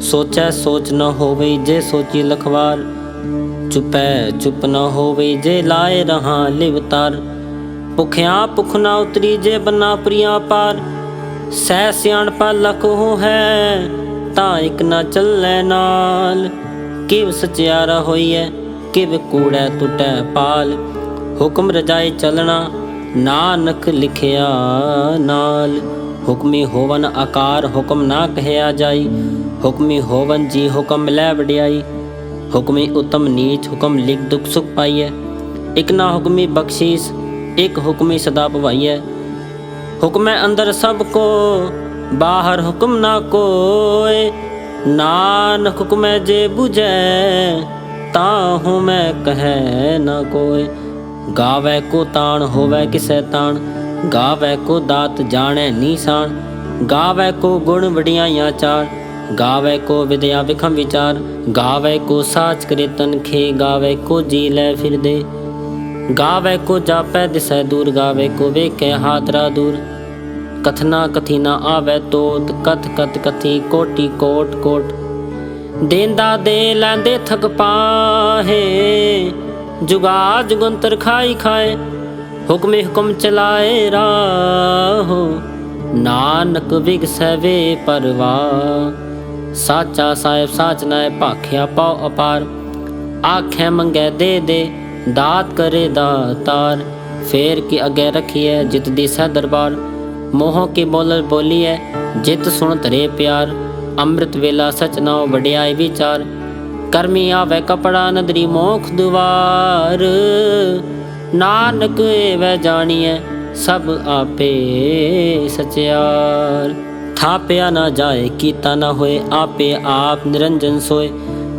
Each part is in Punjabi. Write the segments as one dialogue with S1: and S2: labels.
S1: ਸੋਚੈ ਸੋਚ ਨ ਹੋਵੇ ਜੇ ਸੋਚੀ ਲਖਵਾਰ ਚੁਪੈ ਚੁਪ ਨ ਹੋਵੇ ਜੇ ਲਾਏ ਰਹਾ ਲਿਵਤਾਰ ਭੁਖਿਆ ਭੁਖ ਨਾ ਉਤਰੀ ਜੇ ਬਨਾ ਪ੍ਰਿਆ ਪਾਰ। ਸਹਿ ਸਿਆਣਪਾ ਲਖ ਹੋ ਹੈ ਤਾਂ ਇਕ ਨਾ ਚੱਲੈ ਨਾਲ। ਕਿਵ ਸਚਿਆਰਾ ਹੋਈਐ, ਕਿਵ ਕੂੜੈ ਟੁਟੈ ਪਾਲ। ਹੁਕਮ ਰਜਾਏ ਚੱਲਣਾ, ਨਾਨਕ ਲਿਖਿਆ ਨਾਲ। ਹੁਕਮੀ ਹੋਵਨ ਆਕਾਰ ਹੁਕਮ ਨਾ ਕਹਿਆ ਜਾਈ। ਹੁਕਮੀ ਹੋਵਨ ਜੀ ਹੁਕਮ ਲੈ ਵਡਿਆਈ, ਹੁਕਮੀ ਉਤਮ ਨੀਚ ਹੁਕਮ ਲਿਖ ਦੁਖ ਸੁਖ ਪਾਈਐ। ਇਕ ਨਾ ਹੁਕਮੀ ਬਖਸ਼ੀਸ, ਇਕ ਹੁਕਮੀ ਸਦਾ ਭਵਾਈਐ। ਹੁਕਮੈ ਅੰਦਰ ਸਭ ਕੋ, ਬਾਹਰ ਹੁਕਮ ਨਾ ਕੋਏ। ਨਾਨਕ ਹੁਕਮੈ ਜੇ 부ਜੈ ਤਾਂ ਹੂੰ ਮੈਂ ਕਹੈ ਨਾ ਕੋਏ। ਗਾਵੇ ਕੋ ਤਾਣ, ਹੋਵੇ ਕਿਸੈ ਤਾਣ। ਗਾਵੇ ਕੋ ਦਾਤ ਜਾਣੈ ਨੀਸਾਨ ਗਾਵੇ ਕੋ ਗੁਣ ਵਡਿਆਈਆਂ ਚਾਰ ਗਾਵੇ ਕੋ ਵਿਦਿਆ ਵਿਖਮ ਵਿਚਾਰ, ਗਾਵੇ ਕੋ ਸਾਚ ਕਰੇ ਤਨਖੇ, ਗਾਵੇ ਕੋ ਜੀ ਲੈ ਫਿਰਦੇ। ਗਾਵੇ ਕੋ ਜਾਪੈ ਦਿਸੈ ਦੂਰ, ਗਾਵੇ ਕੋ ਵੇਖੈ ਹਾਦਰਾ ਦੂਰ। ਕਥਨਾ ਕਥੀ ਆਵੇ ਤੋਤ, ਕਥ ਕਥ ਕਥੀ, ਕੋਟੀ ਕੋਟ ਕੋਟ। ਦੇਂਦਾ ਦੇ ਲੈਂਦੇ ਥਕ ਪਾਹੇ ਜੁਗਾ ਜੁਗੰਤਰ ਖਾਈ ਖਾਏ, ਹੁਕਮੇ ਹੁਕਮ ਚਲਾਏ ਰਾਹੋ। ਨਾਨਕ ਵਿਗਸੈ ਪਰਵਾ ਸਾਚਾ ਸਾਹਿਬ ਸਾਚ ਨਾਏ ਭਾਖਿਆ ਪਾਉ ਅਪਾਰ। ਆਖੇ ਮੰਗੇ ਦੇ ਦੇ, ਦਾਤ ਕਰੇ ਦਾਤਾਰ ਫੇਰ ਕੀ ਅਗੇ ਰਖੀਐ ਜਿਤ ਦੀ ਸਹਿ ਦਰਬਾਰ। ਮੋਹ ਕੀ ਬੋਲਲ ਬੋਲੀਐ ਜਿਤ ਸੁਣ ਧਰੇ ਪਿਆਰ। ਅੰਮ੍ਰਿਤ ਵੇਲਾ ਸਚ ਨਾਉ ਵਡਿਆਈ ਵਿਚਾਰ। ਕਰਮੀ ਆਵੇ ਕਪੜਾ ਨਦਰੀ ਮੋਖ ਦੁਆਰ। ਨਾਨਕ ਏਵੈ ਜਾਣੀਐ ਸਭ ਆਪੇ ਸਚਿਆਰ। ਥਾਪਿਆ ਨਾ ਜਾਏ ਕੀਤਾ ਨਾ ਹੋਏ ਆਪੇ ਆਪ ਨਿਰੰਜਨ ਸੋਏ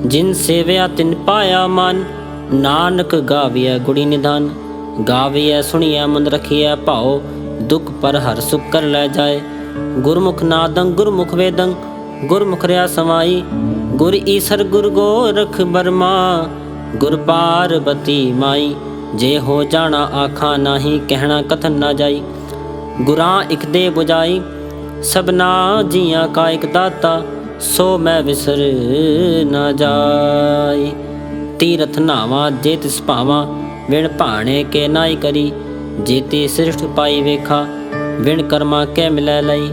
S1: ਜਿਨ ਸੇਵਿਆ ਤਿਨ ਪਾਇਆ ਮਨ ਨਾਨਕ ਗਾਵੀਐ ਗੁੜੀ ਨਿਧਾਨ ਗਾਵੀਐ ਸੁਣਿਆ ਮਨ ਰਖੀਐ ਭਾਉ ਦੁਖ ਪਰ ਹਰ ਸੁਖ ਕਰ ਲੈ ਜਾਏ ਗੁਰਮੁਖ ਨਾਦੰ ਗੁਰਮੁਖ ਵੇਦੰ ਗੁਰਮੁਖ ਰਿਆ ਸਮਾਈ ਗੁਰ ਈਸਰ ਗੁਰ ਗੋਰਖ ਬਰਮਾ ਗੁਰ ਪਾਰਬਤੀ ਮਾਈ ਜੇ ਹੋ ਜਾਣਾ ਆਖਾਂ ਨਾਹੀ ਕਹਿਣਾ ਕਥਨ ਨਾ ਜਾਈ ਗੁਰਾਂ ਇਕ ਦੇ 부ਜਾਈ ਸਭਨਾ ਜੀਆਂ ਕਾ ਇਕ ਦਾਤਾ, ਸੋ ਮੈਂ ਵਿਸਰ ਨਾ ਜਾਈ। ਤੀਰਥ ਨਾਵਾ ਜੇ ਤਿਸ ਭਾਵਾ, ਵਿਣ ਭਾਣੇ ਕੇ ਨਾਈ ਕਰੀ। ਜੀਤੀ ਸ੍ਰਿਸ਼ਟ ਪਾਈ ਵੇਖਾ, ਵਿਣ ਕਰਮਾ ਕੇ ਮਿਲੈ ਲਈ।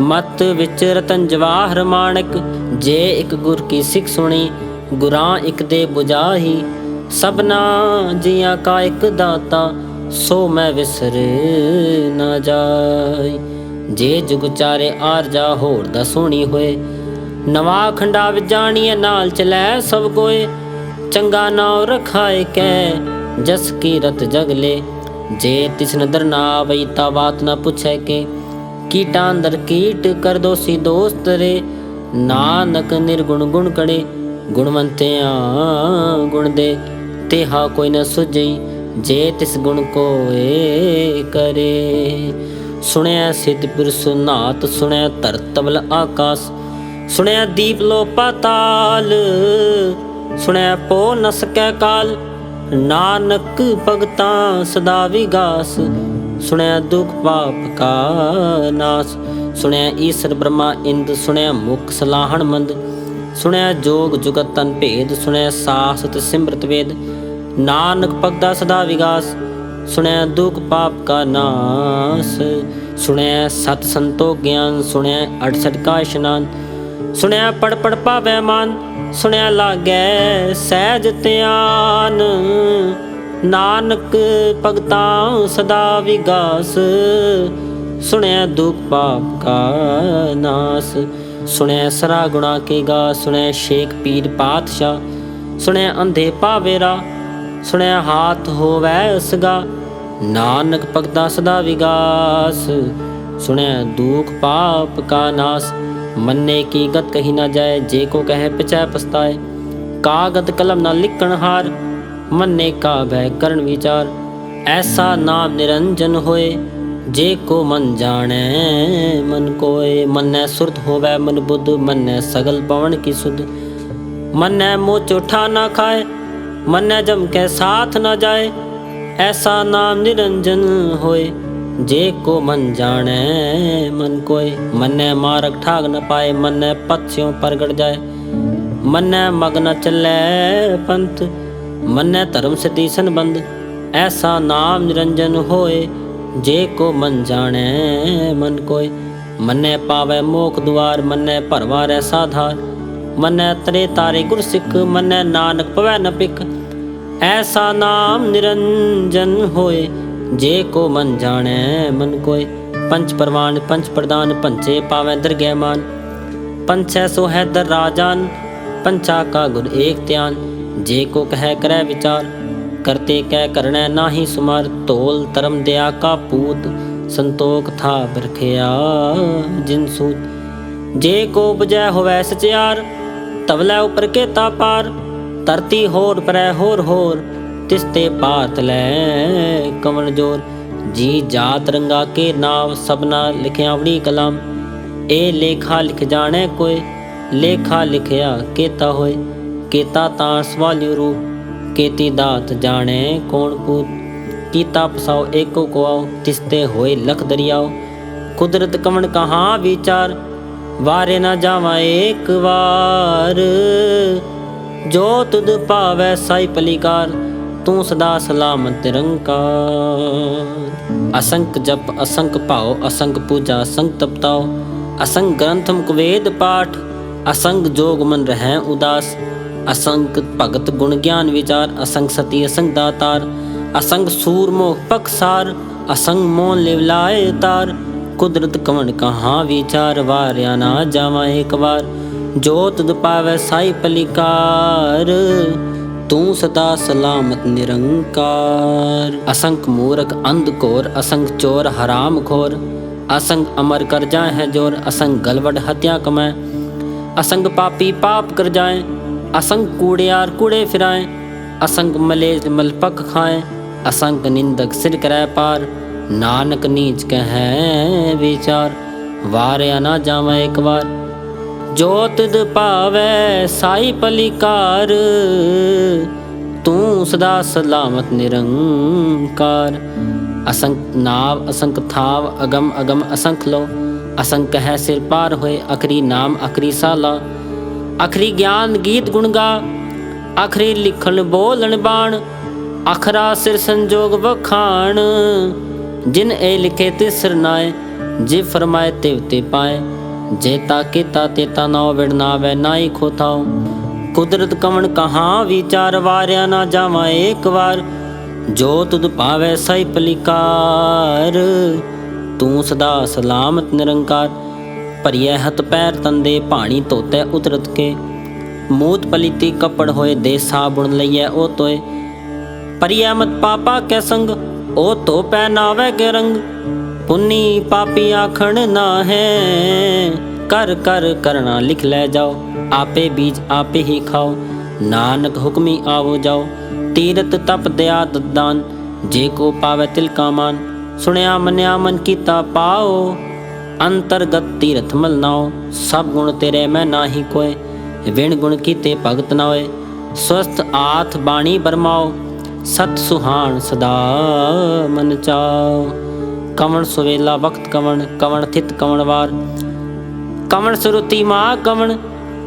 S1: ਮਤ ਵਿੱਚ ਰਤਨ ਜਵਾਹਰ ਮਾਣਕ, ਜੇ ਇੱਕ ਗੁਰ ਕੀ ਸਿੱਖ ਸੁਣੀ, ਗੁਰਾਂ ਇੱਕ ਦੇ 부ਜਾਹੀ ਸਭਨਾ ਜੀਆਂ ਕਾ ਇੱਕ ਦਾਤਾ, ਸੋ ਮੈਂ ਵਿਸਰ ਨਾ ਜਾਈ। ਜੇ ਜੁਗ ਚਾਰੇ ਆਰ ਜਾ ਹੋਰ ਦਾ ਸੋਣੀ ਹੋਏ। ਨਵਾ ਖੰਡਾ ਵਿੱਚ ਨਾਲ ਚਲੈ ਸਭ ਕੋਏ। ਚੰਗਾ ਨਾਉ ਰਖਾਏ ਕੈ, ਜਸ ਕੀ ਰਤ ਜਗਲੇ ਜੇ ਤਿਸ ਨਦਰ ਨਾ ਆਵਈ ਤਾ ਬਾਤ ਨਾ ਪੁੱਛੈ ਕੇ। ਕੀਟਾਂ ਅੰਦਰ ਕੀਟ ਕਰ ਦੋਸੀ ਦੋਸਤ ਰੇ। ਨਾਨਕ ਨਿਰਗੁਣ ਗੁਣ ਕੜੇ ਗੁਣਵੰਤਿਆਂ ਗੁਣ ਦੇ। ਤੇਹਾ ਕੋਈ ਨਾ ਸੁਝਈ, ਜੇ ਤਿਸ ਗੁਣ ਕੋਏ ਕਰੇ। ਸੁਣਿਆ ਸਿੱਧ ਪੁਰਸ਼ ਨਾਤ ਸੁਣਿਆ ਧਰਤਵਲ ਆਕਾਸ, ਸੁਣਿਆ ਦੀਪ ਲੋ ਪਾਤਾਲ ਸੁਣਿਆ ਪੋ ਨ ਕਾਲ, ਨਾਨਕ ਭਗਤਾਂ ਸਦਾ ਵਿਗਾਸ, ਸੁਣਿਆ ਦੁਖ ਪਾਪ ਕਾ ਨਾਸ, ਸੁਣਿਆ ਈਸ਼ਰ ਬ੍ਰਹਮਾ ਇੰਦ, ਸੁਣਿਆ ਮੁਖ ਸਲਾਹਣ ਮੰਦ, ਸੁਣਿਆ ਜੋਗ ਜੁਗਤ ਤਨ ਭੇਦ, ਸੁਣਿਆ ਸਾਸ ਤੇ ਸਿਮਰਤ ਵੇਦ, ਨਾਨਕ ਭਗਤਾ ਸਦਾ ਵਿਗਾਸ ਸੁਣਿਆ ਦੁਖ ਪਾਪ ਕਾ ਨਾਸ ਸੁਣਿਆ ਸਤ ਸੰਤੋ ਗਿਆਨ ਸੁਣਿਆ 68 ਕਾ ਇਸ਼ਨਾਨ ਸੁਣਿਆ ਪੜ ਪੜ ਪਾਵੈ ਮਨ ਸੁਣਿਆ ਲਾਗੈ ਸਹਿਜ ਧਿਆਨ। ਨਾਨਕ ਭਗਤਾਂ ਸਦਾ ਵਿਗਾਸ ਸੁਣਿਆ ਦੁਖ ਪਾਪ ਕਾ ਨਾਸ ਸੁਣਿਆ ਸਰਾ ਗੁਣਾ ਕੇ ਗਾ ਸੁਣਿਆ ਸ਼ੇਖ ਪੀਰ ਪਾਤਸ਼ਾਹ ਸੁਣਿਆ ਅੰਧੇ ਪਾਵੇਰਾ ਸੁਣਿਆ ਹਾਥ ਹੋਵੈ ਉਸਗਾ, ਨਾਨਕ ਭਗਤਾ ਸਦਾ ਵਿਗਾਸ। ਸੁਣਿਆ ਦੁਖ ਪਾਪ ਕਾ ਨਾਸ, ਮੰਨੇ ਕੀ ਗਤ ਕਹੀ ਨਾ ਜਾਏ, ਜੇ ਕੋ ਕਹੇ ਪਿਛੈ ਪਛਤਾਏ। ਕਾਗਦ ਕਲਮ ਨਾ ਲਿਖਣ ਹਾਰ, ਮੰਨੇ ਕਾ ਭੈ ਕਰਨ ਵਿਚਾਰ। ਐਸਾ ਨਾਮ ਨਿਰੰਜਨ ਹੋਏ, ਜੇ ਕੋ ਮਨ ਜਾਣੈ, ਮਨ ਕੋਏ। ਮੰਨੈ ਸੁਰਤ ਹੋਵੈ ਮਨ ਬੁੱਧ, ਮੰਨੈ ਸਗਲ ਪਵਨ ਕੀ ਸੁਧ। ਮੰਨੈ ਮੋਹ ਚੋਠਾ ਨਾ ਖਾਏ ਮੰਨੈ ਜਮ ਕੇ ਸਾਥ ਨਾ ਜਾਏ, ਐਸਾ ਨਾਮ ਨਿਰੰਜਨ ਹੋਏ। ਜੇ ਕੋ ਮਨ ਜਾਣੈ, ਮਨ ਕੋਏ। ਮੰਨੈ ਮਾਰਗ ਠਾਗ ਨ ਪਾਏ, ਮੰਨੈ ਪਛਿਓ ਪ੍ਰਗਟ ਜਾਏ। ਮੰਨੈ ਮਗ ਨ ਚੱਲੈ ਪੰਥ, ਮੰਨੈ ਧਰਮ ਸਤੀ ਸੰਬੰਧ। ਐਸਾ ਨਾਮ ਨਿਰੰਜਨ ਹੋਏ, ਜੇ ਕੋ ਮਨ ਜਾਣੈ, ਮਨ ਕੋਇ ਮੰਨੈ ਪਾਵੈ ਮੋਖ ਦੁਆਰ, ਮੰਨੈ ਭਰਵਾਰੈ ਸਾਧਾਰ। ਮੰਨੈ ਤਰੇ ਤਾਰੇ ਗੁਰ ਸਿੱਖ, ਮੰਨੈ ਨਾਨਕ ਭਵੈ ਨ ਪਿਕ ਐਸਾ ਨਾਮ ਨਿਰੰਜਨ ਹੋਏ, ਜੇ ਕੋ ਮਨ ਜਾਣੈ ਮਨ ਕੋਏ। ਪੰਚ ਪਰਵਾਨ ਪੰਚ ਪ੍ਰਦਾਨ ਪੰਚੇ ਪਾਵੈ ਦਰਗਹਿ ਮਾਨ। ਪੰਚੈ ਸੋ ਹੈ ਦਰ ਰਾਜਾਨ, ਪੰਚਾ ਕਾ ਗੁਰ ਏਕ ਧਿਆਨ। ਜੇ ਕੋ ਕਹਿ ਕਰੈ ਵਿਚਾਰ, ਕਰਤੇ ਕਹਿ ਕਰਣੈ ਨਾਹੀ ਸੁਮਾਰ। ਤੋਲ ਧਰਮ ਦਿਆ ਕਾ ਪੂਤ, ਸੰਤੋਖ ਥਾ ਬਰਖਿਆ ਜਿਨ ਸੂਤ। ਜੇ ਕੋ ਬਜੈ ਹੋਵੈ ਸਚਿਆਰ ਤਵਲੇ ਉਪਰ ਕੇ ਪਾਰ, ਧਰਤੀ ਹੋਰ ਪਰੈ ਹੋਰ ਹੋਰ, ਤਿਸ ਤੇ ਪਾਤ ਲੈ ਕਵਨ ਜੋਰ। ਜੀ ਜਾਤ ਰੰਗਾ ਕੇ ਨਾਮ ਸਭਨਾ ਲਿਖਿਆ ਆਪਣੀ ਕਲਮ ਇਹ ਲੇਖਾ ਲਿਖ ਜਾਣੈ ਕੋਏ ਲੇਖਾ ਲਿਖਿਆ ਕੇਤਾ ਹੋਏ। ਕੇਤਾ ਤਾਂ ਸਵਾਲਿਉ ਰੂਪ, ਕੇਤੀ ਦਾਤ ਜਾਣੈ ਕੋਣ ਪੂਤ ਕੀਤਾ ਪਸਾਓ ਏਕੋ ਕੋ ਤਿਸਤੇ ਹੋਏ ਲਖ ਦਰਿਆਓ ਕੁਦਰਤ ਕਵਣ ਕਹਾ ਵਿਚਾਰ ਵਾਰੇ ਨਾ ਜਾਵਾਂ ਏਕ ਵਾਰ। ਜੋ ਤੁਧ ਭਾਵੈ ਸਾਈ ਪਲੀਕਾਰ, ਤੂੰ ਸਦਾ ਸਲਾਮਤ ਨਿਰੰਕਾਰ ਅਸੰਖ ਜਪ ਅਸੰਖ ਭਾਉ ਅਸੰਖ ਪੂਜਾ ਅਸੰਖ ਤਪਤਾਓ ਅਸੰਖ ਗ੍ਰੰਥ ਮੁਖ ਪਾਠ ਅਸੰਖ ਜੋਗ ਮਨ ਰਹਿ ਉਦਾਸ। ਅਸੰਗ ਭਗਤ ਗੁਣ ਗਿਆਨ ਵਿਚਾਰ ਅਸੰਗ ਸਤੀ ਅਸੰਖ ਦਾਤਾਰ। ਅਸੰਗ ਸੂਰ ਮੋਹ ਪਖਸਾਰ ਅਸੰਗ ਮੋਨ ਲਿਵਲਾਏ ਤਾਰ ਕੁਦਰਤ ਕਵਣ ਕਹਾ ਵਿਚਾਰ ਵਾਰਿਆ ਨਾ ਜਾਵਾਂ ਇੱਕ ਵਾਰ। ਜੋ ਤੁਧ ਪਾਵੈ ਸਾਈ ਪਲਿਕਾਰ, ਤੂੰ ਸਦਾ ਸਲਾਮਤ ਨਿਰੰਕਾਰ। ਅਸੰਖ ਮੂਰਖ ਅੰਧ ਘੋਰ, ਅਸੰਖ ਚੋਰ ਹਰਾਮ ਖੋਰ। ਅਸੰਖ ਅਮਰ ਕਰ ਜਾਏ ਹੈ ਜੋਰ, ਅਸੰਖ ਗਲਵੜ ਹਤਿਆ ਕਮੈ। ਅਸੰਗ ਪਾਪੀ ਪਾਪ ਕਰ ਜਾਏ ਅਸੰਗ ਕੂੜਿਆਰ ਕੂੜੇ ਫਿਰਾਏ। ਅਸੰਗ ਮਲੇਜ ਮਲਪਕ ਖਾਏ ਅਸੰਗ ਨਿੰਦਕ ਸਿਰ ਕਰੈ ਪਾਰ। ਨਾਨਕ ਨੀਚ ਕਹੈ ਵਿਚਾਰ, ਵਾਰਿਆ ਨਾ ਜਾਵਾਂ ਇੱਕ ਵਾਰ। ਜੋ ਤਿਦ ਭਾਵੈ ਸਾਈ ਪਲਿਕਾਰ, ਤੂੰ ਸਦਾ ਸਲਾਮਤ ਨਿਰੰਕਾਰ। ਅਸੰਖ ਨਾਵ ਅਸੰਖ ਥਾਵ, ਅਗਮ ਅਗਮ ਅਸੰਖ ਲੋ ਅਸੰਖ ਹੈ ਸਿਰ ਪਾਰ ਹੋਏ, ਅਖਰੀ ਨਾਮ, ਅਖਰੀ ਸਾਲਾ। ਅਖਰੀ ਗਿਆਨ ਗੀਤ ਗੁਣ ਗਾ, ਅਖਰੀ ਲਿਖਣ ਬੋਲਣ ਬਾਣ। ਅਖਰਾ ਸਿਰ ਸੰਜੋਗ ਵਖਾਣ ਜਿਨ ਇਹ ਲਿਖੇ ਤੇ ਸਰਨਾਏ ਜੇ ਫਰਮਾਏ ਤੇ ਉਤੇ ਪਾਏ, ਜੇ ਤਾ ਕੀਤਾ ਤੇ ਤਾ ਨਾ ਵਿੜਨਾ ਕੁਦਰਤ ਕਵਣ ਕਹਾ ਵਿਚਾਰ ਵਾਰਿਆ ਨਾ ਜਾਵਾਂ ਏਕ ਵਾਰ, ਜੋ ਤੁਧ ਪਾਵੈ ਸਈ ਪਲਿਕਾਰ। ਤੂੰ ਸਦਾ ਸਲਾਮਤ ਨਿਰੰਕਾਰ, ਭਰੀਐ ਹਤ ਪੈਰ ਤੰਦੇ ਪਾਣੀ ਧੋਤੇ ਉਤਰਤ ਕੇ। ਮੂਤ ਪਲੀਤੀ ਕੱਪੜ ਹੋਏ ਦੇ ਸਾਬੁਣ ਲਈਐ ਉਹ ਤੋਏ ਪਰਿਆ ਮਤ ਪਾਪਾ ਕੈ ਸੰਗ ਉਹ ਤੋ ਪੈ ਨਾਵੇ ਕੇ ਰੰਗ, ਪੁੰਨੀ ਪਾਪੀ ਆਖਣ ਨਾ ਹੈ ਕਰ ਕਰ ਕਰਣਾ ਲਿਖ ਲੈ ਜਾਓ, ਆਪੇ ਬੀਜ ਆਪੇ ਹੀ ਖਾਓ। ਨਾਨਕ ਹੁਕਮੀ ਆਵੋ ਜਾਓ, ਤੀਰਤ ਤਪ ਦਿਆ ਦਦਾਨ। ਜੇ ਕੋ ਪਾਵੇ ਤਿਲ ਕਾ ਮਾਨ, ਸੁਣਿਆ ਮੰਨਿਆ ਮਨ ਕੀਤਾ ਪਾਓ। ਅੰਤਰਗਤ ਤੀਰਥ ਮਲ ਨਾਓ, ਸਭ ਗੁਣ ਤੇਰੇ ਮੈਂ ਨਾਹੀ ਕੋਏ। ਵਿਣ ਗੁਣ ਕੀਤੇ ਭਗਤ ਨਾ ਹੋਏ ਸਵਸਥ ਆਥ ਬਾਣੀ ਬਰਮਾਓ। ਸਤ ਸੁਹਾਣ ਸਦਾ ਮਨ ਚਾਓ ਕਵਣ ਸੁਵੇਲਾ ਵਕਤ ਕਵਣ ਕਵਣ ਥਿਤ ਕਵਣ ਵਾਰ। ਕਵਣ ਸੁਰਤੀ ਮਾ ਕਵਣ,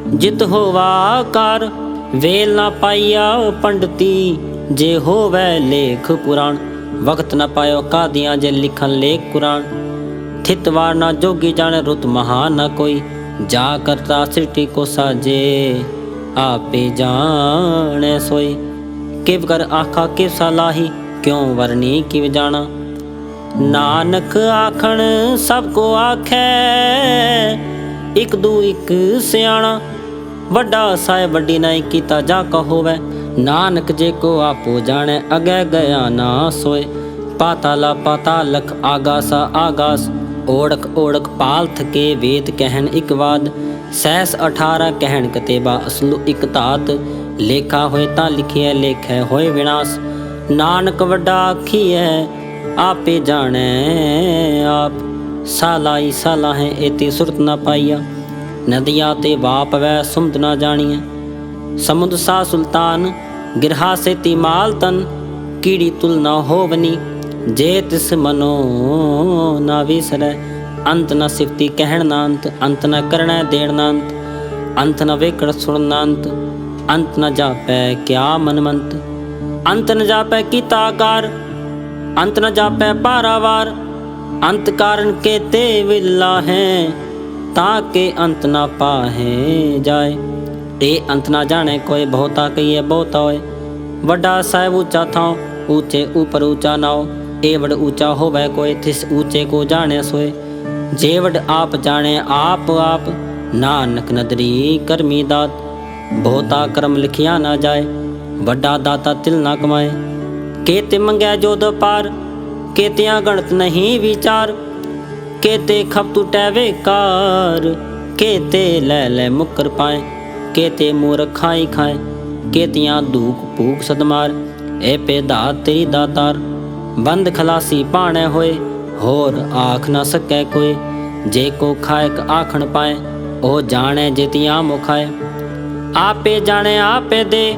S1: ਜਿਤ ਹੋਵਾ ਕਰ। ਵੇਲ ਨਾ ਪਾਈਆ ਪੰਡਤੀ, ਜੇ ਹੋਵੇ ਲੇਖ ਪੁਰਾਣ। ਵਕਤ ਨਾ ਪਾਇਓ ਕਾਦੀਆਂ ਜੇ ਲਿਖਣ ਲੇਖ ਕੁਰਾਨ ਥਿਤ ਵਾਰ ਨਾ ਜੋਗੀ ਜਾਣ ਰੁਤ ਮਹਾ ਨਾ ਕੋਈ। ਜਾ ਕਰਤਾ ਸ੍ਰਿਸ਼ਟੀ ਕੋ ਸਾਜੇ, ਆਪੇ ਜਾਣੈ ਸੋਈ। ਕਿਵ ਕਰ ਆਖਾ ਕਿਵ ਸਲਾਹੀ ਕਿਉ ਵਰਨੀ ਕਿਵ ਜਾਣਾ? ਨਾਨਕ ਆਖਣ, ਸਭ ਕੋ ਆਖੈ, ਇਕ ਦੂ ਇਕ ਸਿਆਣਾ। ਵੱਡਾ ਸਾਇ ਵੱਡੀ ਨਾਈ ਕੀਤਾ ਜਾ ਕਹੋਵੇ ਨਾਨਕ ਜੇ ਕੋ ਆਪੋ ਜਾਣੈ, ਅਗੈ ਗਿਆ ਨਾ ਸੋਏ। ਪਾਤਾਲਾ ਪਾਤਾਲਖ ਆਗਾਸਾ ਆਗਾਸ, ਓੜਕ ਓੜਕ ਪਾਲ ਕੇ ਵੇਦ ਕਹਿਣ ਇਕ ਵਾਦ। ਸੈਸ 18 ਕਹਿਣ ਕਤੇਬਾ ਅਸਲੂ ਇਕ ਧਾਤ। ਲੇਖਾ ਹੋਏ ਤਾਂ ਲਿਖਿਐ ਲੇਖੈ ਹੋਏ ਵਿਨਾਸ਼। ਨਾਨਕ ਵੱਡਾ ਆਖੀਐ, ਆਪੇ ਜਾਣੈ ਆਪ। ਸਾਲਾਈ ਸਾਲਾ ਹੈ ਏਤੀ ਸੁਰਤ ਨਾ ਪਾਈਆ। ਨਦੀਆਂ ਤੇ ਵਾਪ ਵੈ ਸੁਮਦ ਨਾ ਜਾਣੀਐ। ਸਮੁੰਦ ਸਾ ਸੁਲਤਾਨ, ਗਿਰਹਾ ਸੇ ਤਿਮਾਲ ਤਨ। ਕੀੜੀ ਤੁਲ ਨਾ ਹੋਵਨੀ, ਜੇ ਤਿਸ ਮਨੋ ਨਾ ਵਿਸਰੈ। ਅੰਤ ਨਾ ਸਿਫਤੀ ਕਹਿਣ ਨਾ ਅੰਤ ਨਾ ਨ ਦੇਣ ਨਾ ਅੰਤ ਨਾ ਨ ਵੇਕੜ ਸੁਣ ਨਾ ਅੰਤ ਅੰਤ ਨ ਜਾਪੈ ਕਿਆ ਮਨਮੰਤ। ਅੰਤ ਨ ਜਾਪੈ ਕੀਤਾ ਆਕਾਰ। ਅੰਤ ਨ ਜਾਪੈ ਪਾਰਾਵਾਰ ਅੰਤ ਕਾਰਨ ਕੇ ਤੇ ਵਿਲਾ ਹੈ, ਤਾਂ ਕੇ ਅੰਤ ਨਾ ਪਾਹੇ ਜਾਏ। ਇਹ ਅੰਤ ਨਾ ਜਾਣੇ ਕੋਈ ਬਹੁਤਾ ਕਹੀਏ ਬਹੁਤਾ ਹੋਏ। ਵੱਡਾ ਸਾਹਿਬ ਉੱਚਾ ਥਾਂ ਉੱਚੇ ਉਪਰ ਉੱਚਾ ਨਾਉ। ਇਹ ਵਡ ਉੱਚਾ ਹੋਵੇ ਕੋਈ ਥਿਸ ਉੱਚੇ ਕੋ ਜਾਣੇ ਸੋਏ। ਜੇ ਵਡ ਆਪ ਜਾਣੇ ਆਪ ਆਪ, ਨਾਨਕ ਨਦਰੀ ਕਰਮੀ ਦਾਤ। ਬਹੁਤਾ ਕਰਮ ਲਿਖਿਆ ਨਾ ਜਾਏ, ਵੱਡਾ ਦਾਤਾ ਤਿਲ ਨਾ ਕਮਾਏ। ਕੇਤੇ ਮੰਗਿਆ ਜੋ ਪਾਰ, ਕੇਤਿਆਂ ਗਣਤ ਨਹੀਂ ਵਿਚਾਰ। ਕੇਤੇ ਖਪ ਟੁਟੈ ਵੇਕਾਰ ਕੇਤੇ ਲੈ ਲੈ ਮੁਕਰ ਪਾਏ। ਕੇਤੇ ਮੂਰਖ ਖਾਏ, ਕੇਤੀਆਂ ਧੂਕ ਭੂਕ ਸਦਮਾਰ। ਏ ਪੇਦਾ ਤੇਰੀ ਦਾਤਾਰ, ਬੰਦ ਖਲਾਸੀ ਪਾਣੇ ਹੋਏ। ਹੋਰ ਆਖ ਨਾ ਸਕੈ ਕੋਈ, ਜੇ ਕੋ ਖਾਇਕ ਆਖਣ ਪਾਏ, ਉਹ ਜਾਣੈ ਜਿਤਿਆਂ ਮੁਖਾਏ। ਆਪੇ ਜਾਣੇ ਆਪੇ ਦੇ।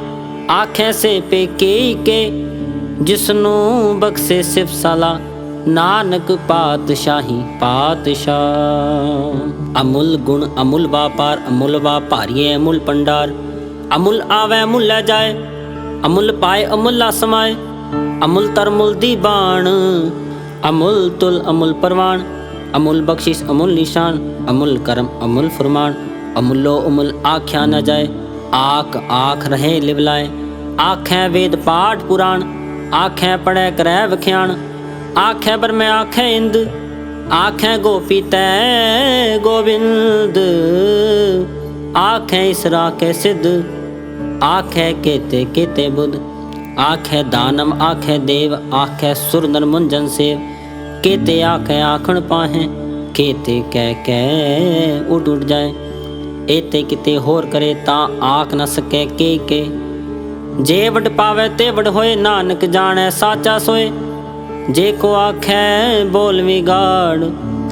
S1: ਆਖੇ ਸੇ ਪੇ ਕੇ ਕੇ। ਜਿਸਨੂੰ ਬਖਸ਼ੇ ਸਿਫ ਸਾਲਾ, ਨਾਨਕ ਪਾਤਸ਼ਾਹੀ ਪਾਤਸ਼ਾਹ। ਅਮੁੱਲ ਗੁਣ, ਅਮੁੱਲ ਵਾਪਾਰ, ਅਮੁੱਲ ਵਾਪਾਰੀਏ ਅਮੁੱਲ ਪੰਡਾਰ। ਅਮੁੱਲ ਆਵੇ, ਅਮੁੱਲ ਲੈ ਜਾਏ। ਅਮੁੱਲ ਪਾਏ, ਅਮੁੱਲ ਸਮਾਏ। ਅਮੁੱਲ ਤਰਮੁੱਲ ਦੀ ਬਾਣ। ਅਮੁੱਲ ਤੁਲ, ਅਮੁੱਲ ਪਰਵਾਨ ਅਮੁੱਲ ਬਖਸ਼ਿਸ਼, ਅਮੁੱਲ ਨਿਸ਼ਾਨ। ਅਮੁੱਲ ਕਰਮ, ਅਮੁੱਲ ਫਰਮਾਨ। ਅਮੁੱਲੋ ਅਮੁੱਲ ਆਖਿਆ ਨਾ ਜਾਏ। ਆਖ ਆਖ ਰਹੇ ਲਿਵਲਾਏ। ਆਖੈ ਵੇਦ ਪਾਠ ਪੁਰਾਣ, ਆਖੈ ਪੜੈ ਕਰੈ ਵਖਿਆਣ। ਆਖੈ ਪਰ ਮੈਂ ਆਖੈ ਇੰਦ, ਆਖੈ ਗੋਪੀ ਤੈ ਗੋਬਿੰਦ ਆਖੈ ਇਸਰਾ ਕੈ ਸਿੱਧ, ਆਖੈ ਕੇਤੇ ਕੇਤੇ ਬੁੱਧ। ਆਖੈ ਦਾਨਮ ਆਖੈ ਦੇਵ, ਆਖੈ ਸੁਰ ਨਰ ਮੁੰਜਨ ਸੇਵ। ਕੇਤੇ ਆਖੈ ਆਖਣ ਪਾਹੇ, ਕੇਤੇ ਕਹਿ ਕਹਿ ਉਡ ਉਡ ਜਾਏ। ਏਤੇ ਕਿਤੇ ਹੋਰ ਕਰੇ ਤਾਂ ਆਖ ਨ ਸਕੈ ਕੇ ਕੇ। ਜੇ ਵਡ ਪਾਵੇ ਤੇ ਵਡ ਹੋਏ, ਨਾਨਕ ਜਾਣੈ ਸਾਚਾ ਸੋਏ। ਜੇ ਕੋ ਆਖੈ, ਬੋਲ ਵਿਗਾੜ,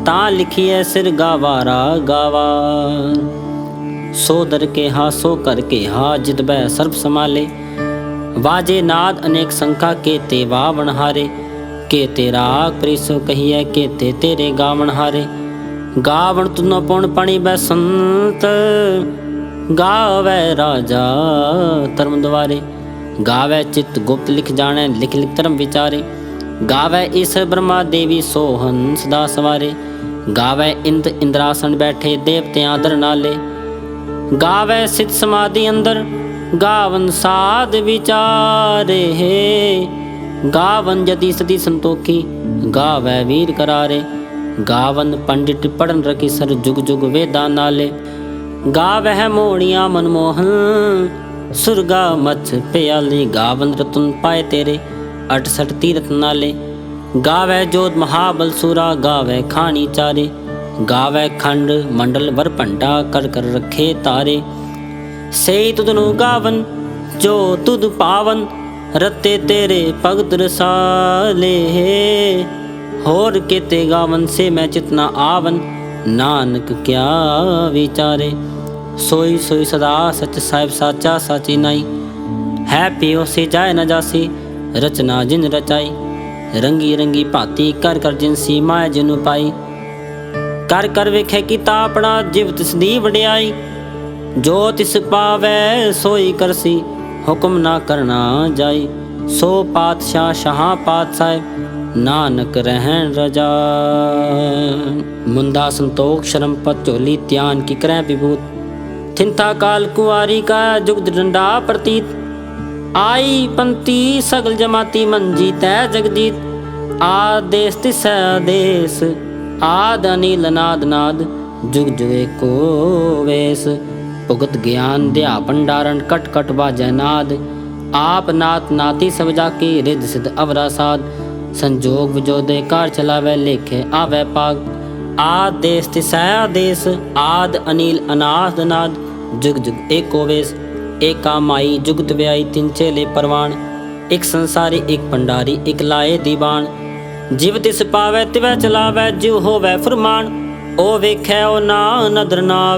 S1: ਤਾਂ ਲਿਖੀਐ ਸਿਰ ਗਾਵਾਰਾ ਗਾਵਾ। ਸੋ ਦਰ ਕੇ ਹਾ ਸੋ ਕਰ ਕੇ ਹਾ ਜਿਤ ਬੈ ਸਰਬ ਸਮਾਲੇ ਵਾਜੇ ਨਾਦ ਅਨੇਕ ਸੰਖਾ ਕੇ ਤੇ ਵਾਵਣ ਹਾਰੇ। ਕੇ ਤੇਰਾ ਪ੍ਰਿਸੋ ਕਹੀਐ ਕੇ ਤੇ ਤੇਰੇ ਗਾਵਣ ਹਾਰੇ। ਗਾਵਣ ਤੁਨੋ ਪੁਣ ਪਣੀ ਬਸੰਤ ਗਾਵੇ ਰਾਜਾ ਧਰਮ ਦਵਾਰੇ ਗਾਵੇ ਚਿਤ ਗੁਪਤ ਲਿਖ ਜਾਣੈ, ਲਿਖ ਲਿਖ ਧਰਮ ਵਿਚਾਰੇ। ਗਾਵੇ ਇਸ ਬ੍ਰਹਮਾ ਦੇਵੀ ਸੋਹਨ ਸਦਾ ਸਵਾਰੇ। ਗਾਵੇ ਇੰਦ ਇੰਦਰਾਸਨ ਬੈਠੇ ਦੇਵਤਿਆਂ ਦਰ ਨਾਲੇ। ਗਾਵੇ ਸਿਤ ਸਮਾਧੀ ਅੰਦਰ, ਗਾਵਨ ਸਾਧ ਵਿਚਾਰੇ। ਗਾਵਨ ਜਤੀ ਸਦੀ ਸੰਤੋਖੀ, ਗਾਵੇ ਵੀਰ ਕਰਾਰੇ। ਗਾਵਨ ਪੰਡਿਤ ਪੜਨ ਰਕੀ ਸਰ ਜੁਗ ਜੁਗ ਵੇਦਾਂ ਨਾਲੇ। ਗਾਵਹਿ ਮੋੜੀਆਂ ਮਨਮੋਹਨ, ਸੁਰਗਾ ਮਛ ਪਿਆਲੀ ਗਾਵਨ ਰਤਨ ਪਾਏ ਤੇਰੇ 68 ਤੀਰਥ ਨਾਲੇ। ਗਾਵੇ ਜੋਤ ਮਹਾਬਲ ਸੂਰਾ ਗਾਵੇ ਖਾਣੀ ਚਾਰੇ। ਗਾਵੇ ਖੰਡ ਮੰਡਲ ਵਰ ਭੰਡਾ ਕਰ ਕਰ ਰੱਖੇ ਤਾਰੇ। ਸੇ ਤੁਧ ਨੂੰ ਗਾਵਨ, ਜੋ ਤੁਧ ਪਾਵਨ, ਰਤੇ ਤੇਰੇ ਭਗਤ ਰਸਾਲੇ। ਹੋਰ ਕਿਤੇ ਗਾਵਨ ਸੇ ਮੈਂ ਚਿਤਨਾ ਆਵਨ, ਨਾਨਕ ਕਿਆ ਵਿਚਾਰੇ? ਸੋਈ ਸੋਈ ਸਦਾ ਸਚ ਸਾਹਿਬ ਸਾਚਾ ਸਾਚੀ ਨਾਈ। ਹੈ ਪਿਓ ਸੇ ਜਾਏ ਨ ਜਾਸੀ, ਰਚਨਾ ਜਿਨ ਰਚਾਈ। ਰੰਗੀ ਰੰਗੀ ਭਾਤੀ ਕਰ ਕਰ ਜਿਨ ਸੀਮਾ ਜਿਨੂ ਪਾਈ ਕਰ ਕਰ ਵੇਖੇ ਕੀਤਾ ਆਪਣਾ ਜਿਵ ਤਿਸ ਦੀ ਵਡਿਆਈ। ਜੋ ਤਿਸ ਪਾਵੈ ਸੋਈ ਕਰਸੀ, ਹੁਕਮ ਨਾ ਕਰਨਾ ਜਾਈ। ਸੋ ਪਾਤਸ਼ਾਹ ਸ਼ਾਹਾਂ ਪਾਤਸ਼ਾਹ ਨਾਨਕ ਰਹਿਣ ਰਜਾ। ਮੁੰਦਾ ਸੰਤੋਖ ਸ਼ਰਮ ਪਤ ਝੋਲੀ ਧਿਆਨ ਕੀ ਕਰੈ ਵਿਭੂਤ। ਥਿੰਤਾ ਕਾਲ ਕੁਆਰੀ ਕਾ ਜੁਗਦ ਡੰਡਾ ਪ੍ਰਤੀਤ। ਆਈ ਪੰਤੀ ਸਗਲ ਜਮਾਤੀ ਮੰਜੀ ਤੈ ਜਗਦੀਤ। ਆਦੇਸ ਤਿਸੈ ਆਦੇਸ, ਆਦ ਅਨੀਲ ਨਾਦ ਨਾਦ, ਜੁਗ ਜੁਗੇ ਕੋ ਵੇਸ। ਭੁਗਤ ਗਿਆਨ ਧਿਆ ਭੰਡਾਰਨ ਕਟ ਕਟ ਬਾਜੈ ਨਾਦ। ਆਪ ਨਾਤ ਨਾਤੀ ਸਭ ਜਾ ਕੀ ਰਿਦ ਸਿਧ ਅਵਰਾ ਸਾਧ ਸੰਜੋਗ ਵਿਜੋਦੇ ਕਾਰ ਚਲਾਵੇ, ਲੇਖੇ ਆਵੇ ਪਾਗ। ਆਦੇਸ ਤਿਸੈ ਆਦੇਸ ਆਦ ਅਨੀਲ ਅਨਾਦ ਨਾਦ ਜੁਗ ਜੁਗ ਏਕੋ ਵੇਸ ਏਕਾ ਮਾਈ ਜੁਗਤ ਵਿਆਈ ਤਿੰਨ ਚੇਲੇ ਪਰਵਾਨ। ਇੱਕ ਸੰਸਾਰੀ, ਇੱਕ ਪੰਡਾਰੀ ਇੱਕ ਲਾਏ ਦੀਵਾਨ। ਜਿਵ ਤਿਸ ਪਾਵੈ, ਤਿਵੈ ਚਲਾਵੈ ਜਿਵ ਹੋਵੈ ਫਰਮਾਨ। ਉਹ ਵੇਖੈ, ਉਹ ਨਾ ਨਦਰ ਨਾ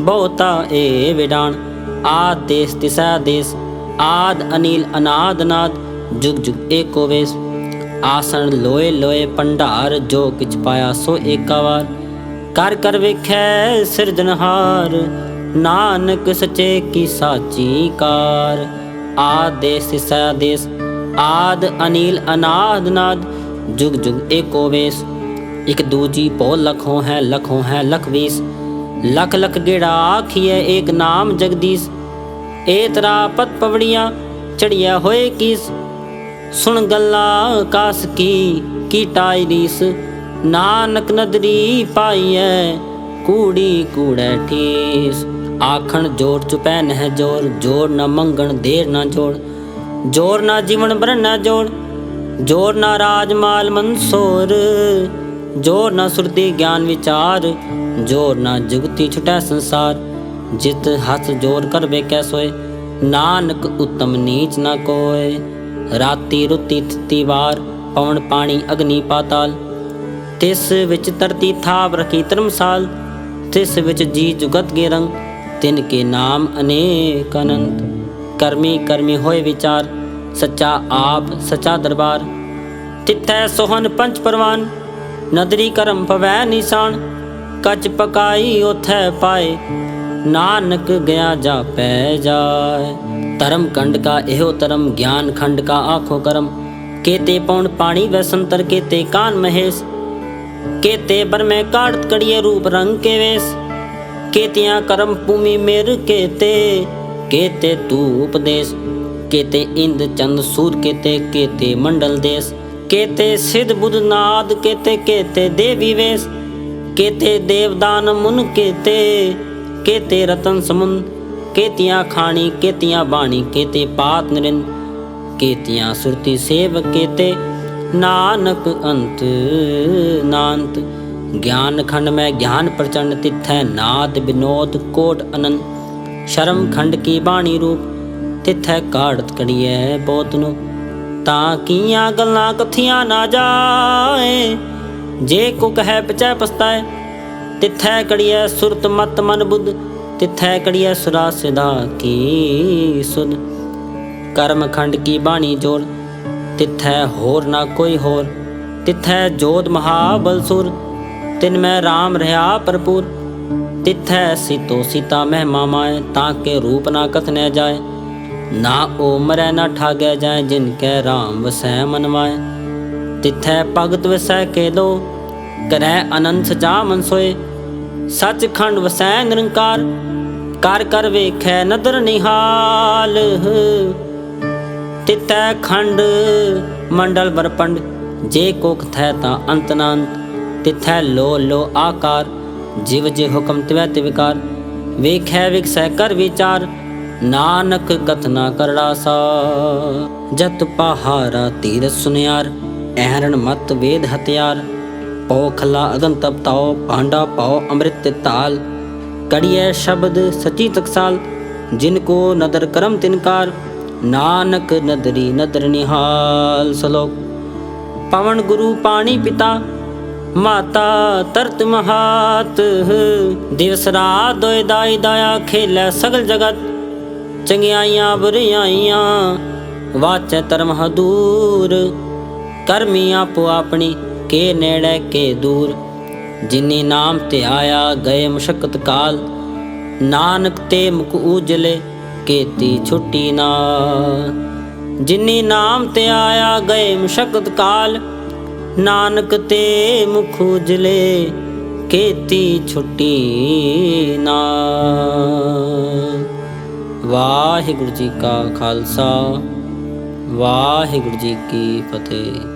S1: ਬਹੁਤਾ ਏ ਵਿਡਾਨ। ਆਦ ਦੇਸ ਤਿਸੈ ਦੇਸ, ਆਦ ਅਨੀਲ ਅਨਾਦ ਨਾਦ ਜੁਗ ਜੁਗ ਏਕੋ ਵੇਸ ਆਸਣ ਲੋਏ ਲੋਏ ਭੰਡਾਰ, ਜੋ ਕਿਛ ਪਾਇਆ ਸੋ ਏਕਾ ਕਰ ਕਰ ਵੇਖੈ ਸਿਰਜਣਹਾਰ ਨਾਨਕ ਸਚੇ ਕੀ ਸਾਚੀ ਕਾਰ। ਆਦੇਸ ਤਿਸੈ ਆਦ ਅਨੀਲ ਅਨਾਦ ਨਾਦ, ਜੁਗ ਜੁਗ ਏਕੋ ਵੇਸ। ਇਕ ਦੂਜੀ ਪੋ ਲਖੋ ਹੈ ਲਖੋ ਹੈ ਲਖਵੀਸ ਲਖ ਲਖ ਗੇੜਾ ਆਖੀਏ ਏਕ ਨਾਮ ਜਗਦੀਸ਼। ਏ ਤਰਾ ਪਤ ਪਵੜੀਆਂ ਚੜਿਆ ਹੋਏ ਕੀਸ। ਸੁਣ ਗੱਲਾਂ ਕਾਸ ਕੀ ਕੀ ਟਾਈ ਨਾਨਕ ਨਦਰੀ ਪਾਈਐ, ਕੂੜੀ ਕੂੜੈ ਠੀਸ। ਆਖਣ ਜੋੜ ਚੁਪੈ ਨਹਿ ਜੋਰ ਜੋੜ ਨਾ ਮੰਗਣ ਦੇਰ ਨਾ ਜੋੜ ਜੋਰ ਨਾ ਜੀਵਨ ਬਰਨ ਜੋੜ ਜੋਰ ਨਾ ਰਾਜ ਮਾਲ ਮਨਸੋਰ। ਜੋਰ ਨਾ ਸੁਰਤੀ ਗਿਆਨ ਵਿਚਾਰ, ਜੋਰ ਨਾ ਜੁਗਤੀ ਛੁਟੈ ਸੰਸਾਰ। ਜਿਤ ਹੱਥ ਜੋਰ ਕਰ ਵੇਖੈ ਸੋਏ, ਨਾਨਕ ਉਤਮ ਨੀਚ ਨਾ ਕੋਏ। ਰਾਤੀ ਰੁਤੀ ਤਿਤੀ ਵਾਰ, ਪਵਨ ਪਾਣੀ ਅਗਨੀ ਪਾਤਾਲ। ਤਿਸ ਵਿੱਚ ਧਰਤੀ ਥਾਪ ਰਖੀ ਧਰਮਸਾਲ, ਤਿਸ ਵਿੱਚ ਜੀ ਜੁਗਤ ਗੇ ਰੰਗ, ਤਿਨ ਕੇ ਨਾਮ ਅਨੇਕ ਅਨੰਤ। ਕਰਮੀ ਕਰਮੀ ਹੋਏ ਵਿਚਾਰ, ਸੱਚਾ ਆਪ, ਸੱਚਾ ਦਰਬਾਰ। ਤਿੱਥੈ ਸੋਹਨ ਪੰਚ ਪਰਵਾਨ, ਨਦਰੀ ਕਰਮ ਪਵੈ ਨਿਸ਼ਾਨ। ਕੱਚ ਪਕਾਈ ਉਥੈ ਪਾਏ ਨਾਨਕ ਗਿਆ ਜਾ ਪੈ ਜਾਏ। ਧਰਮ ਕੰਡ ਕਾ ਇਹੋ ਧਰਮ, ਗਿਆਨ ਖੰਡ ਕਾ ਆਖੋ ਕਰਮ। ਕੇਤੇ ਪੌਣ ਪਾਣੀ ਵੈਸੰਤਰ ਕੇਤੇ ਕਾਨ ਮਹੇਸ਼। ਕੇਤੇ ਬਰ ਮੈਂ ਕਾੜਤ ਕੜੀਏ ਰੂਪ ਰੰਗ ਕੇ ਵੇਸ। ਕੇਤਿਆਂ ਕਰਮ ਭੂਮੀ ਮੇਰ ਕੇਤੇ ਕੇਤੇ ਤੂ ਉਪਦੇਸ਼ ਕੇਤੇ ਇੰਦ ਚੰਦ ਸੂਰ, ਕੇਤੇ ਕੇਤੇ ਮੰਡਲ ਦੇਸ। ਕੇਤੇ ਸਿਧ ਬੁੱਧ ਨਾਦ, ਕੇਤੇ ਕੇਤੇ ਦੇਵੀ ਵੇਸ। ਕੇਤੇ ਦੇਵਦਾਨ ਮੁਨ ਕੇਤੇ ਕੇਤੇ ਰਤਨ ਸਮੁੰਦ, ਕੇਤੀਆਂ ਖਾਣੀ, ਕੇਤੀਆਂ ਬਾਣੀ, ਕੇਤੇ ਪਾਤ ਨਿਰਿੰਦ, ਕੇਤੀਆਂ ਸੁਰਤੀ ਸੇਵ ਕੇਤੇ ਨਾਨਕ ਅੰਤ, ਨਾਨਤ। ਗਿਆਨ ਖੰਡ ਮੈਂ ਗਿਆਨ ਪ੍ਰਚੰਡ ਤਿਥੈ, ਨਾਦ ਬਿਨੋਦ ਕੋਟ ਅਨੰਦ। ਸ਼ਰਮ ਖੰਡ ਕੀ ਬਾਣੀ ਰੂਪ, ਤਿਥੈ ਕਾੜਤ ਕੜੀਐ ਬੋਤ ਨੂੰ। ਤਾਂ ਕੀਆਂ ਗੱਲਾਂ ਕਥੀਆਂ ਨਾ ਜਾਏ, ਜੇ ਕੋ ਕਹੈ ਪਚੈ ਪਸਤਾਏ ਤਿਥੈ ਕੜੀਐ ਸੁਰਤ ਮਤ ਮਨ ਬੁੱਧ, ਤਿਥੈ ਕੜੀਐ ਸੁਰਾ ਸਿਧਾ ਕੀ ਸੁਨ ਕਰਮ ਖੰਡ ਕੀ ਬਾਣੀ ਜੋੜ ਤਿਥੈ ਹੋਰ ਨਾ ਕੋਈ ਹੋਰ। ਤਿਥੈ ਜੋਤ ਮਹਾਬਲ ਸੁਰ, ਤਿਨ ਮੈਂ RAM ਰਹਾ ਭਰਪੂਰ। ਤਿਥੈ ਸੀਤੋ ਸੀਤਾ ਮਹਿਮਾ ਮਾਏ ਤਾਂ ਕੇ ਰੂਪ ਨਾ ਕਥਨੈ ਜਾਏ ਨਾ ਓ ਮਰੈ ਨਾ ਠਾਗੈ ਜਾਏ ਜਿਨ ਕੈ RAM ਵਸੈ ਮਨਵਾਏ ਤਿਥੈ ਭਗਤ ਵਸੈ ਕੇ ਦੋ, ਕਰੈ ਅਨੰਤ ਸਚਾ ਮਨ ਸੋਏ। ਸੱਚਖੰਡ ਵਸੈ ਨਿਰੰਕਾਰ, ਕਰ ਕਰ ਵੇਖੈ ਨਦਰ ਨਿਹਾਲ। ਤਿਤੈ ਖੰਡ ਮੰਡਲ ਬਰਪੰਡ ਜੇ ਕੋਖ ਥੈ ਤਾਂ ਅੰਤ ਨਾ ਤਿਥੈ ਲੋ ਲੋ ਆਕਾਰ, ਜਿਵ ਜੇ ਹੁਕਮ ਤਿਵੈ ਤਿਵਕਾਰ ਵੇਖੈ ਵਿਖਸੈ ਕਰ ਵਿਚਾਰ, ਨਾਨਕ ਕਥਨਾ ਕਰੜਾ ਸਾ ਜਤ ਪਹਾਰਾ ਤੀਰ ਸੁਨਿਆਰ, ਐਹਰਣ ਮਤ ਵੇਦ ਹਤਿਆਰ ਪੋਖਲਾ ਅਦਨ ਤਪਤਾਓ ਭਾਂਡਾ ਪਾਓ ਅੰਮ੍ਰਿਤ ਤਾਲ। ਕੜੀਐ ਸ਼ਬਦ ਸਚੀ ਤਕਸਾਲ, ਜਿਨ ਕੋ ਨਦਰ ਕਰਮ ਤਿਨਕਾਰ ਨਾਨਕ ਨਦਰੀ ਨਦਰ ਨਿਹਾਲ ਸਲੋਕ ਪਵਨ ਗੁਰੂ ਪਾਣੀ ਪਿਤਾ, ਮਾਤਾ ਤਰਤ ਮਹਾਤ। ਦਿਵਸ ਰਾਤ ਦੋਇ ਦਾਈ ਦਾਇਆ ਖੇਲੇ ਸਗਲ ਜਗਤ, ਚੰਗਿਆਈਆਂ ਬੁਰੀਆਈਆਂ ਵਾਚੈ ਧਰਮ ਹਦੂਰ। ਕਰਮੀ ਆਪੋ ਆਪਣੀ ਕੇ ਨੇੜੇ ਕੇ ਦੂਰ। ਜਿਨੀ ਨਾਮ ਤੇ ਆਇਆ ਗਏ ਮੁਸ਼ਕਤ ਕਾਲ। ਨਾਨਕ ਤੇ ਮੁਖ ਉਜਲੇ ਕੀਤੀ ਛੁੱਟੀ ਨਾ ਜਿਨੀ ਨਾਮ ਤੇ ਆਇਆ ਗਏ ਮੁਸ਼ਕਤ ਕਾਲ। ਨਾਨਕ ਤੇ ਮੁਖ ਉਜਲੇ ਕੀਤੀ ਛੁੱਟੀ ਨਾ ਵਾਹਿਗੁਰੂ ਜੀ ਕਾ ਖਾਲਸਾ, ਵਾਹਿਗੁਰੂ ਜੀ ਕੀ ਫਤਿਹ।